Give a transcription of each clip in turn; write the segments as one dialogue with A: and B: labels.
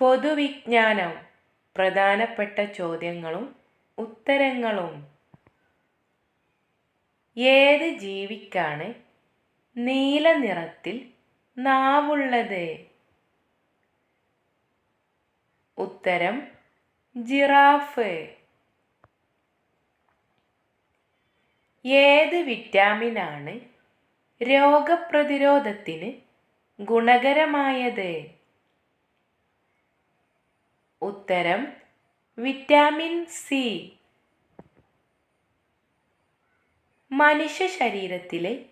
A: പൊതുവിജ്ഞാനം. പ്രധാനപ്പെട്ട ചോദ്യങ്ങളും ഉത്തരങ്ങളും. ഏത് ജീവിക്കാണ് നീല നിറത്തിൽ നാവുള്ളത്? ഉത്തരം ജിറാഫ്. ഏത് വിറ്റാമിനാണ് രോഗപ്രതിരോധത്തിന് ഗുണകരമായത്? ഉത്തരം വിറ്റാമിൻ സി. മനുഷ്യ ശരീരത്തിലെ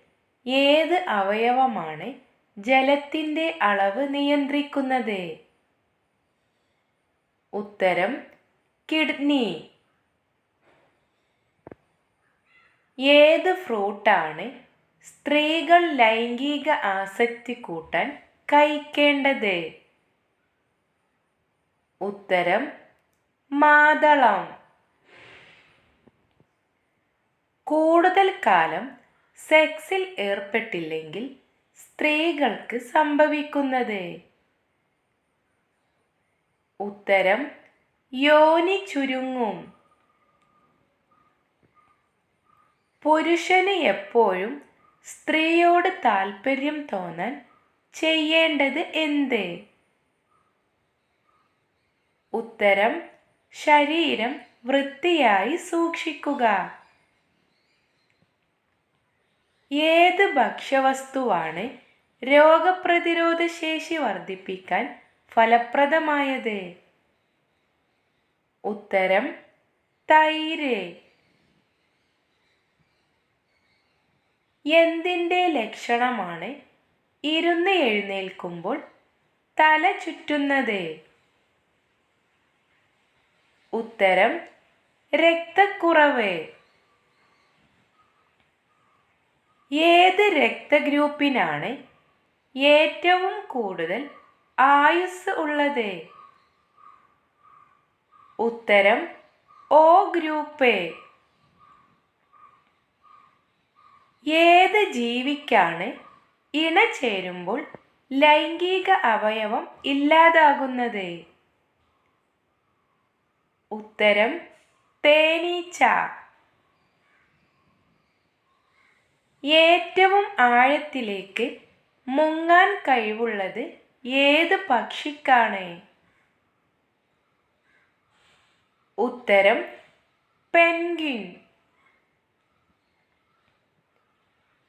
A: ഏത് അവയവമാണ് ജലത്തിന്റെ അളവ് നിയന്ത്രിക്കുന്നത്? ഉത്തരം കിഡ്നി. ഏത് ഫ്രൂട്ടാണ് സ്ത്രീകൾ ലൈംഗിക ആസക്തി കൂട്ടാൻ കഴിക്കേണ്ടത്? ഉത്തരം മാതളം. കൂടുതൽ കാലം സെക്സിൽ ഏർപ്പെട്ടില്ലെങ്കിൽ സ്ത്രീകൾക്ക് സംഭവിക്കുന്നത്. ഉത്തരം യോനി ചുരുങ്ങും. പുരുഷന് എപ്പോഴും സ്ത്രീയോട് താല്പര്യം തോന്നാൻ ചെയ്യേണ്ടത് എന്ത്? ഉത്തരം ശരീരം വൃത്തിയായി സൂക്ഷിക്കുക. ഏത് ഭക്ഷ്യവസ്തുവാണ് രോഗപ്രതിരോധ ശേഷി വർദ്ധിപ്പിക്കാൻ ഫലപ്രദമായത്? ഉത്തരം തൈര്. എന്തിന്റെ ലക്ഷണമാണ് ഇരുന്ന് എഴുന്നേൽക്കുമ്പോൾ തല ചുറ്റുന്നത്? ഉത്തരം രക്തക്കുറവ്. ഏത് രക്തഗ്രൂപ്പിനാണ് ഏറ്റവും കൂടുതൽ ആയുസ് ഉള്ളത്? ഉത്തരം ഓ ഗ്രൂപ്പ്. ഏത് ജീവിക്കാണ് ഇണ ചേരുമ്പോൾ ലൈംഗിക അവയവം ഇല്ലാതാകുന്നത്? ഉത്തരം തേനീച്ച. ഏറ്റവും ആഴത്തിലേക്ക് മുങ്ങാൻ കഴിവുള്ളത് ഏത് പക്ഷിക്കാണ്? ഉത്തരം പെൻഗിൻ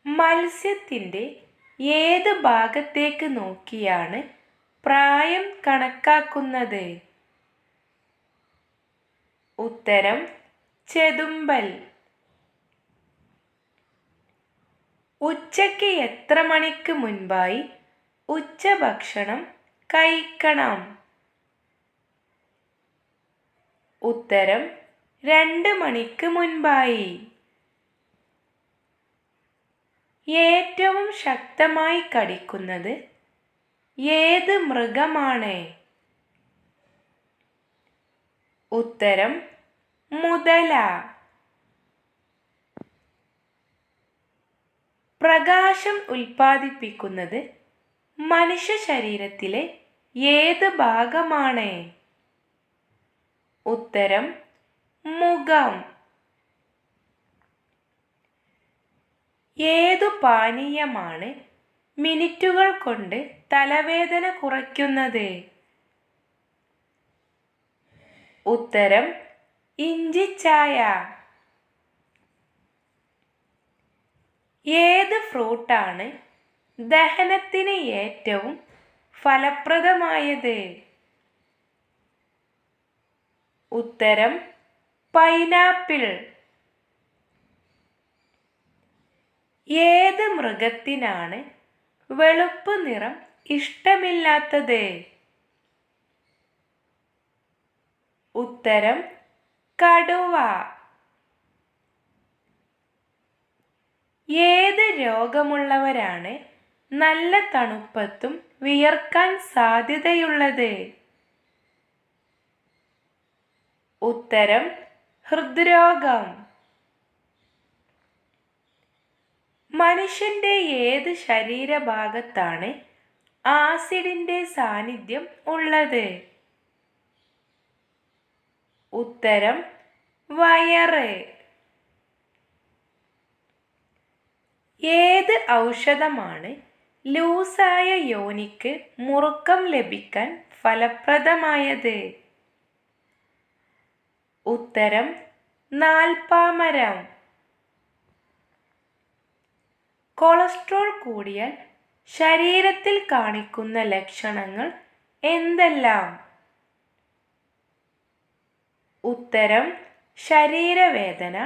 A: മത്സ്യത്തിന്റെ ഏത് ഭാഗത്തേക്ക് നോക്കിയാണ് പ്രായം കണക്കാക്കുന്നത്? ഉത്തരം ചെതുമ്പൽ. ഉച്ചയ്ക്ക് എത്ര മണിക്ക് മുൻപായി ഉച്ചഭക്ഷണം കഴിക്കണം? ഉത്തരം രണ്ട് മണിക്ക് മുൻപായി. ഏറ്റവും ശക്തമായി കടിക്കുന്നത് ഏത് മൃഗമാണ്? ഉത്തരം മുതല. പ്രകാശം ഉൽപ്പാദിപ്പിക്കുന്നത് മനുഷ്യ ശരീരത്തിലെ ഏത് ഭാഗമാണ്? ഉത്തരം മുഖം. ഏതു പാനീയമാണ് മിനിറ്റുകൾ കൊണ്ട് തലവേദന കുറയ്ക്കുന്നത്? ഉത്തരം ഇഞ്ചിച്ചായ ഏത് ഫ്രൂട്ടാണ് ദഹനത്തിന് ഏറ്റവും ഫലപ്രദമായത്? ഉത്തരം പൈനാപ്പിൾ. ഏത് മൃഗത്തിനാണ് വെളുപ്പ് നിറം ഇഷ്ടമില്ലാത്തത്? ഉത്തരം കടുവ. ഏത് രോഗമുള്ളവരാണ് നല്ല തണുപ്പത്തും വിയർക്കാൻ സാധ്യതയുള്ളത്? ഉത്തരം ഹൃദ്രോഗം. മനുഷ്യന്റെ ഏത് ശരീരഭാഗത്താണ് ആസിഡിന്റെ സാന്നിധ്യം ഉള്ളത്? ഉത്തരം വയറ്. ഏത് ഔഷധമാണ് ലൂസായ യോനിക്ക് മുറുക്കം ലഭിക്കാൻ ഫലപ്രദമായത്? ഉത്തരം നാൽപ്പാമരം. കൊളസ്ട്രോൾ കൂടിയാൽ ശരീരത്തിൽ കാണിക്കുന്ന ലക്ഷണങ്ങൾ എന്തെല്ലാം? ഉത്തരം ശരീരവേദന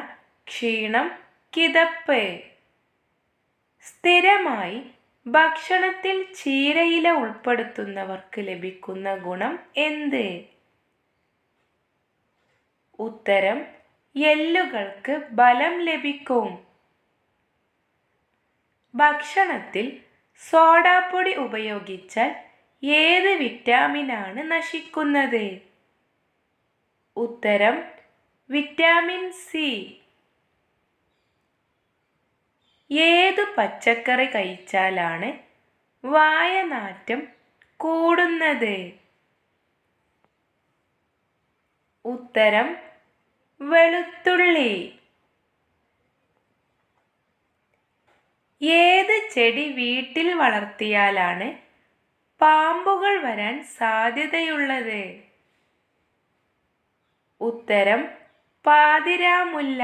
A: ക്ഷീണം കിതപ്പ്. സ്ഥിരമായി ഭക്ഷണത്തിൽ ചീരയില ഉൾപ്പെടുത്തുന്നവർക്ക് ലഭിക്കുന്ന ഗുണം എന്ത്? ഉത്തരം എല്ലുകൾക്ക് ബലം ലഭിക്കും. ഭക്ഷണത്തിൽ സോഡാപ്പൊടി ഉപയോഗിച്ചാൽ ഏത് വിറ്റാമിനാണ് നശിക്കുന്നത്? ഉത്തരം വിറ്റാമിൻ സി. ഏതു പച്ചക്കറി കഴിച്ചാലാണ് വായനാറ്റം കൂടുന്നത്? ഉത്തരം വെളുത്തുള്ളി. ഏത് ചെടി വീട്ടിൽ വളർത്തിയാലാണ് പാമ്പുകൾ വരാൻ സാധ്യതയുള്ളത്? ഉത്തരം പാതിരാമുല്ല.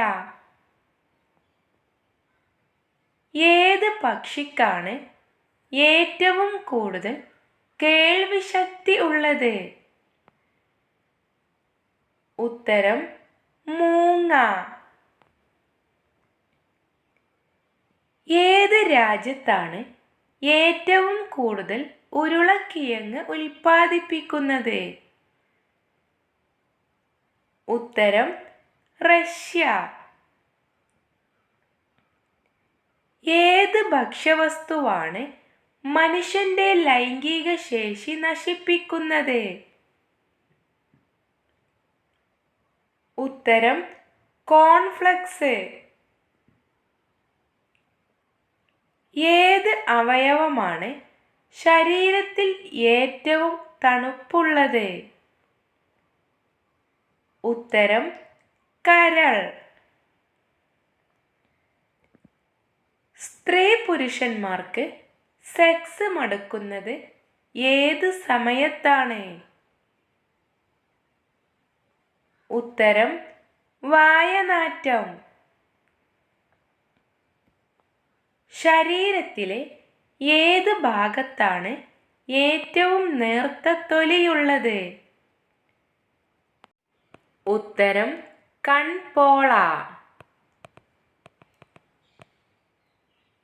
A: ഏത് പക്ഷിക്കാണ് ഏറ്റവും കൂടുതൽ കേൾവിശക്തി ഉള്ളത്? ഉത്തരം മൂങ്ങ. ഏത് രാജ്യത്താണ് ഏറ്റവും കൂടുതൽ ഉരുളക്കിഴങ്ങ് ഉൽപ്പാദിപ്പിക്കുന്നത്? ഉത്തരം റഷ്യ. ഏത് ഭക്ഷ്യവസ്തുവാണ് മനുഷ്യന്റെ ലൈംഗിക ശേഷി നശിപ്പിക്കുന്നത്? ഉത്തരം കോൺഫ്ലക്സ്. ഏത് അവയവമാണ് ശരീരത്തിൽ ഏറ്റവും തണുപ്പുള്ളത്? ഉത്തരം കരൾ. സ്ത്രീ പുരുഷന്മാർക്ക് സെക്സ് മടുക്കുന്നത് ഏത് സമയത്താണ്? ഉത്തരം വായനാറ്റം ശരീരത്തിലെ ഏത് ഭാഗത്താണ് ഏറ്റവും നേർത്ത തൊലിയുള്ളത്? ഉത്തരം കൺപോള.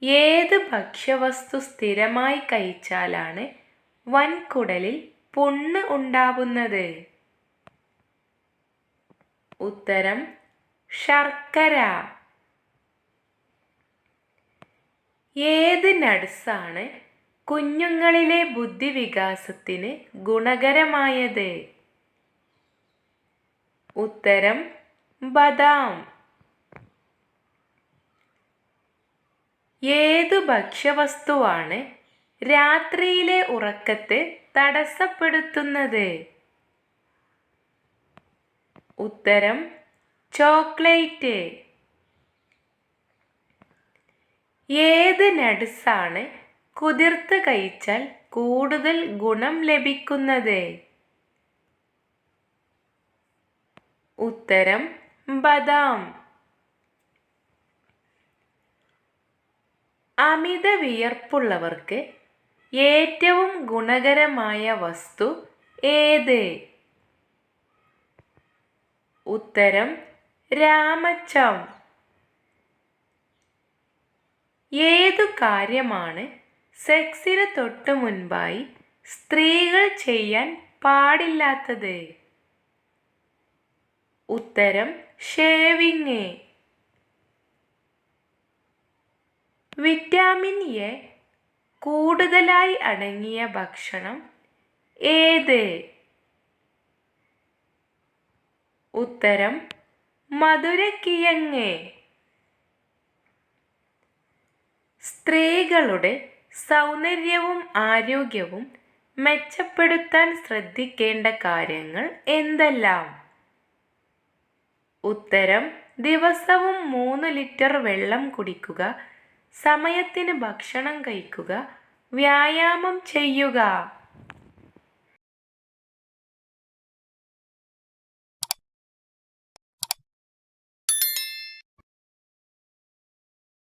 A: ഏത് ഭക്ഷ്യവസ്തു സ്ഥിരമായി കഴിച്ചാലാണ് വൻകുടലിൽ പുണ്ണ് ഉണ്ടാവുന്നത്? ഉത്തരം ശർക്കര. ഏത് നട്സാണ് കുഞ്ഞുങ്ങളിലെ ബുദ്ധിവികാസത്തിന് ഗുണകരമായത്? ഉത്തരം ബദാം. ഏതു ഭക്ഷ്യവസ്തുവാണ് രാത്രിയിലെ ഉറക്കത്തെ തടസ്സപ്പെടുത്തുന്നത്? ഉത്തരം ചോക്ലേറ്റ്. ഏത് നട്സാണ് കുതിർത്ത് കഴിച്ചാൽ കൂടുതൽ ഗുണം ലഭിക്കുന്നത്? ഉത്തരം ബദാം. അമിത വിയർപ്പുള്ളവർക്ക് ഏറ്റവും ഗുണകരമായ വസ്തു ഏത്? ഉത്തരം രാമച്ചം. ഏതു കാര്യമാണ് സെക്സിന് തൊട്ടു മുൻപായി സ്ത്രീകൾ ചെയ്യാൻ പാടില്ലാത്തത്? ഉത്തരം ഷേവിങ്. വിറ്റാമിൻ എ കൂടുതലായി അടങ്ങിയ ഭക്ഷണം ഏത്? ഉത്തരം മധുരക്കിഴങ്ങ്. സ്ത്രീകളുടെ സൗന്ദര്യവും ആരോഗ്യവും മെച്ചപ്പെടുത്താൻ ശ്രദ്ധിക്കേണ്ട കാര്യങ്ങൾ എന്തെല്ലാം? ഉത്തരം ദിവസവും മൂന്ന് ലിറ്റർ വെള്ളം കുടിക്കുക സമയത്തിന് ഭക്ഷണം കഴിക്കുക വ്യായാമം ചെയ്യുക.